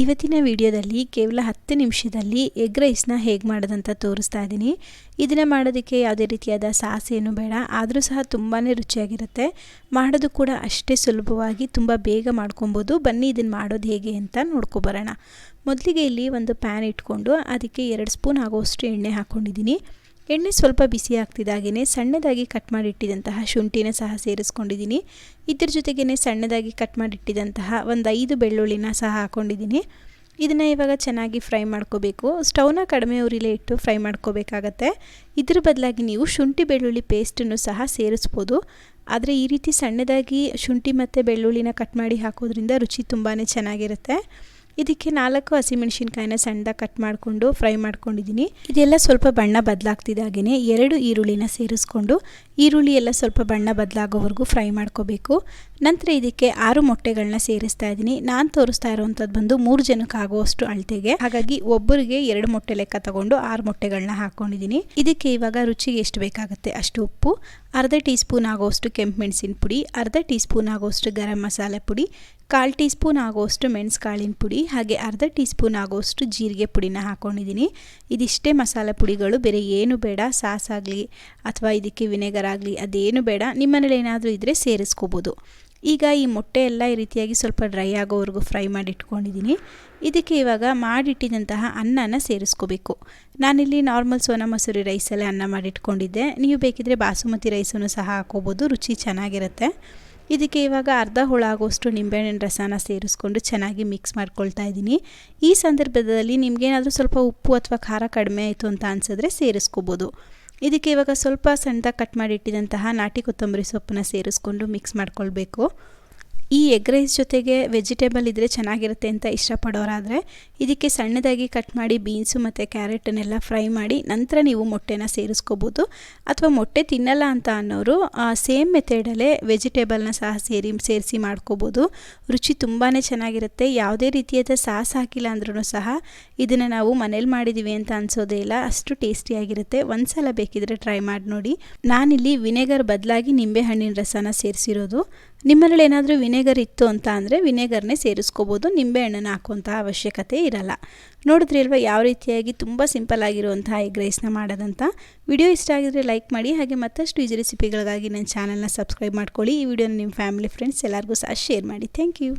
ಇವತ್ತಿನ ವಿಡಿಯೋದಲ್ಲಿ ಕೇವಲ ಹತ್ತು ನಿಮಿಷದಲ್ಲಿ ಎಗ್ ರೈಸ್ನ ಹೇಗೆ ಮಾಡೋದಂತ ತೋರಿಸ್ತಾ ಇದ್ದೀನಿ. ಇದನ್ನು ಮಾಡೋದಕ್ಕೆ ಯಾವುದೇ ರೀತಿಯಾದ ಸಾಸ್ ಬೇಡ, ಆದರೂ ಸಹ ತುಂಬಾ ರುಚಿಯಾಗಿರುತ್ತೆ. ಮಾಡೋದು ಕೂಡ ಅಷ್ಟೇ ಸುಲಭವಾಗಿ ತುಂಬ ಬೇಗ ಮಾಡ್ಕೊಬೋದು. ಬನ್ನಿ ಇದನ್ನು ಮಾಡೋದು ಹೇಗೆ ಅಂತ ನೋಡ್ಕೊಬರೋಣ. ಮೊದಲಿಗೆ ಇಲ್ಲಿ ಒಂದು ಪ್ಯಾನ್ ಇಟ್ಕೊಂಡು ಅದಕ್ಕೆ ಎರಡು ಸ್ಪೂನ್ ಆಗೋಷ್ಟು ಎಣ್ಣೆ ಹಾಕ್ಕೊಂಡಿದ್ದೀನಿ ಎಣ್ಣೆ ಸ್ವಲ್ಪ ಬಿಸಿ ಆಗ್ತಿದ್ದಾಗೇ ಸಣ್ಣದಾಗಿ ಕಟ್ ಮಾಡಿಟ್ಟಿದಂತಹ ಶುಂಠಿನ ಸಹ ಸೇರಿಸ್ಕೊಂಡಿದ್ದೀನಿ. ಇದ್ರ ಜೊತೆಗೇ ಸಣ್ಣದಾಗಿ ಕಟ್ ಮಾಡಿಟ್ಟಿದಂತಹ ಒಂದು ಐದು ಬೆಳ್ಳುಳ್ಳಿನ ಸಹ ಹಾಕ್ಕೊಂಡಿದ್ದೀನಿ ಇದನ್ನು ಇವಾಗ ಚೆನ್ನಾಗಿ ಫ್ರೈ ಮಾಡ್ಕೋಬೇಕು. ಸ್ಟವ್ನ ಕಡಿಮೆ ಉರಿಲೇ ಇಟ್ಟು ಫ್ರೈ ಮಾಡ್ಕೋಬೇಕಾಗತ್ತೆ. ಇದ್ರ ಬದಲಾಗಿ ನೀವು ಶುಂಠಿ ಬೆಳ್ಳುಳ್ಳಿ ಪೇಸ್ಟನ್ನು ಸಹ ಸೇರಿಸ್ಬೋದು. ಆದರೆ ಈ ರೀತಿ ಸಣ್ಣದಾಗಿ ಶುಂಠಿ ಮತ್ತು ಬೆಳ್ಳುಳ್ಳಿನ ಕಟ್ ಮಾಡಿ ಹಾಕೋದ್ರಿಂದ ರುಚಿ ತುಂಬಾ ಚೆನ್ನಾಗಿರುತ್ತೆ. ಇದಕ್ಕೆ ನಾಲ್ಕು ಹಸಿಮೆಣಸಿನ್ಕಾಯಿನ ಸಣ್ಣದಾಗ ಕಟ್ ಮಾಡಿಕೊಂಡು ಫ್ರೈ ಮಾಡ್ಕೊಂಡಿದ್ದೀನಿ. ಇದೆಲ್ಲ ಸ್ವಲ್ಪ ಬಣ್ಣ ಬದಲಾಗ್ತಿದ್ದಾಗೇ ಎರಡು ಈರುಳ್ಳಿನ ಸೇರಿಸ್ಕೊಂಡು ಈರುಳ್ಳಿ ಎಲ್ಲ ಸ್ವಲ್ಪ ಬಣ್ಣ ಬದಲಾಗೋವರೆಗೂ ಫ್ರೈ ಮಾಡ್ಕೋಬೇಕು. ನಂತರ ಇದಕ್ಕೆ ಆರು ಮೊಟ್ಟೆಗಳನ್ನ ಸೇರಿಸ್ತಾ ಇದ್ದೀನಿ. ನಾನು ತೋರಿಸ್ತಾ ಇರುವಂಥದ್ದು ಬಂದು ಮೂರು ಜನಕ್ಕೆ ಆಗುವಷ್ಟು ಅಳತೆಗೆ. ಹಾಗಾಗಿ ಒಬ್ಬರಿಗೆ ಎರಡು ಮೊಟ್ಟೆ ಲೆಕ್ಕ ತಗೊಂಡು ಆರು ಮೊಟ್ಟೆಗಳನ್ನ ಹಾಕೊಂಡಿದ್ದೀನಿ. ಇದಕ್ಕೆ ಇವಾಗ ರುಚಿಗೆ ಎಷ್ಟು ಬೇಕಾಗುತ್ತೆ? ಅಷ್ಟು ಉಪ್ಪು, ಅರ್ಧ ಟೀ ಸ್ಪೂನ್ ಆಗೋಷ್ಟು ಕೆಂಪು ಮೆಣಸಿನ ಪುಡಿ, ಅರ್ಧ ಟೀ ಸ್ಪೂನ್ ಆಗೋಷ್ಟು ಗರಂ ಮಸಾಲೆ ಪುಡಿ, ಕಾಲು ಟೀ ಸ್ಪೂನ್ ಆಗೋಷ್ಟು ಕಾಳಿನ ಪುಡಿ, ಹಾಗೆ ಅರ್ಧ ಟೀ ಸ್ಪೂನ್ ಆಗೋಷ್ಟು ಜೀರಿಗೆ ಪುಡಿನ ಹಾಕ್ಕೊಂಡಿದ್ದೀನಿ ಇದಿಷ್ಟೇ ಮಸಾಲೆ ಪುಡಿಗಳು. ಬೇರೆ ಏನು ಬೇಡ. ಸಾಸ್ ಆಗಲಿ ಅಥವಾ ಇದಕ್ಕೆ ವಿನೆಗರ್ ಆಗಲಿ ಅದೇನು ಬೇಡ. ನಿಮ್ಮನೇಲಿ ಏನಾದರೂ ಇದ್ದರೆ ಸೇರಿಸ್ಕೋಬೋದು. ಈಗ ಈ ಮೊಟ್ಟೆ ಎಲ್ಲ ಈ ರೀತಿಯಾಗಿ ಸ್ವಲ್ಪ ಡ್ರೈ ಆಗೋವರೆಗೂ ಫ್ರೈ ಮಾಡಿ ಇಟ್ಕೊಂಡಿದ್ದೀನಿ ಇದಕ್ಕೆ ಇವಾಗ ಮಾಡಿಟ್ಟಿದಂತಹ ಅನ್ನನ ಸೇರಿಸ್ಕೋಬೇಕು. ನಾನಿಲ್ಲಿ ನಾರ್ಮಲ್ ಸೋನಾ ಮಸೂರಿ ರೈಸಲ್ಲೇ ಅನ್ನ ಮಾಡಿಟ್ಕೊಂಡಿದ್ದೆ. ನೀವು ಬೇಕಿದ್ರೆ ಬಾಸುಮತಿ ರೈಸನ್ನು ಸಹ ಹಾಕೋಬೋದು, ರುಚಿ ಚೆನ್ನಾಗಿರುತ್ತೆ. ಇದಕ್ಕೆ ಇವಾಗ ಅರ್ಧ ಹುಳ ಆಗೋಷ್ಟು ನಿಂಬೆಹಣ್ಣಿನ ರಸನ ಸೇರಿಸ್ಕೊಂಡು ಚೆನ್ನಾಗಿ ಮಿಕ್ಸ್ ಮಾಡ್ಕೊಳ್ತಾ ಇದ್ದೀನಿ. ಈ ಸಂದರ್ಭದಲ್ಲಿ ನಿಮಗೇನಾದರೂ ಸ್ವಲ್ಪ ಉಪ್ಪು ಅಥವಾ ಖಾರ ಕಡಿಮೆ ಆಯಿತು ಅಂತ ಅನಿಸಿದ್ರೆ ಸೇರಿಸ್ಕೋಬೋದು. ಇದಕ್ಕೆ ಇವಾಗ ಸ್ವಲ್ಪ ಸಣ್ಣದಾಗಿ ಕಟ್ ಮಾಡಿ ಇಟ್ಟಿದಂತಹ ನಾಟಿ ಕೊತ್ತಂಬರಿ ಸೊಪ್ಪನ್ನ ಸೇರಿಸ್ಕೊಂಡು ಮಿಕ್ಸ್ ಮಾಡ್ಕೊಳ್ಬೇಕು. ಈ ಎಗ್ ರೈಸ್ ಜೊತೆಗೆ ವೆಜಿಟೇಬಲ್ ಇದ್ದರೆ ಚೆನ್ನಾಗಿರುತ್ತೆ ಅಂತ ಇಷ್ಟಪಡೋರಾದರೆ ಇದಕ್ಕೆ ಸಣ್ಣದಾಗಿ ಕಟ್ ಮಾಡಿ ಬೀನ್ಸು ಮತ್ತು ಕ್ಯಾರೆಟನ್ನೆಲ್ಲ ಫ್ರೈ ಮಾಡಿ ನಂತರ ನೀವು ಮೊಟ್ಟೆನ ಸೇರಿಸ್ಕೋಬೋದು. ಅಥವಾ ಮೊಟ್ಟೆ ತಿನ್ನಲ್ಲ ಅಂತ ಅನ್ನೋರು ಸೇಮ್ ಮೆಥಡಲ್ಲೇ ವೆಜಿಟೇಬಲ್ನ ಸಹ ಸೇರಿ, ಸೇರಿಸಿ ಮಾಡ್ಕೋಬೋದು. ರುಚಿ ತುಂಬಾ ಚೆನ್ನಾಗಿರುತ್ತೆ. ಯಾವುದೇ ರೀತಿಯಾದ ಸಾಸ್ ಹಾಕಿಲ್ಲ ಅಂದ್ರೂ ಸಹ ಇದನ್ನು ನಾವು ಮನೇಲಿ ಮಾಡಿದ್ದೀವಿ ಅಂತ ಅನಿಸೋದೇ ಇಲ್ಲ. ಅಷ್ಟು ಟೇಸ್ಟಿಯಾಗಿರುತ್ತೆ ಒಂದು ಸಲ ಬೇಕಿದ್ರೆ ಟ್ರೈ ಮಾಡಿ ನೋಡಿ. ನಾನಿಲ್ಲಿ ವಿನೆಗರ್ ಬದಲಾಗಿ ನಿಂಬೆಹಣ್ಣಿನ ರಸನ ಸೇರಿಸಿರೋದು. ನಿಮ್ಮನೇಲಿ ಏನಾದರೂ ವಿನೆಗರ್ ಇತ್ತು ಅಂತ ಅಂದರೆ ವಿನೆಗರ್ನೇ ಸೇರಿಸ್ಕೋಬೋದು ನಿಂಬೆಹಣ್ಣನ್ನು ಹಾಕುವಂಥ ಅವಶ್ಯಕತೆ ಇರಲ್ಲ. ನೋಡಿದ್ರಿ ಅಲ್ವಾ ಯಾವ ರೀತಿಯಾಗಿ ತುಂಬ ಸಿಂಪಲ್ ಆಗಿರುವಂತಹ ಎಗ್ ರೈಸ್ನ ಮಾಡೋದಂತ? ವಿಡಿಯೋ ಇಷ್ಟ ಆಗಿದ್ರೆ ಲೈಕ್ ಮಾಡಿ, ಹಾಗೆ ಮತ್ತಷ್ಟು ಈಜಿ ರೆಸಿಪಿಗಳಿಗಾಗಿ ನನ್ನ ಚಾನಲ್ನ ಸಬ್ಸ್ಕ್ರೈಬ್ ಮಾಡ್ಕೊಳ್ಳಿ. ಈ ವಿಡಿಯೋನ ನಿಮ್ಮ ಫ್ಯಾಮಿಲಿ, ಫ್ರೆಂಡ್ಸ್ ಎಲ್ಲರಿಗೂ ಸಹ ಶೇರ್ ಮಾಡಿ. Thank you.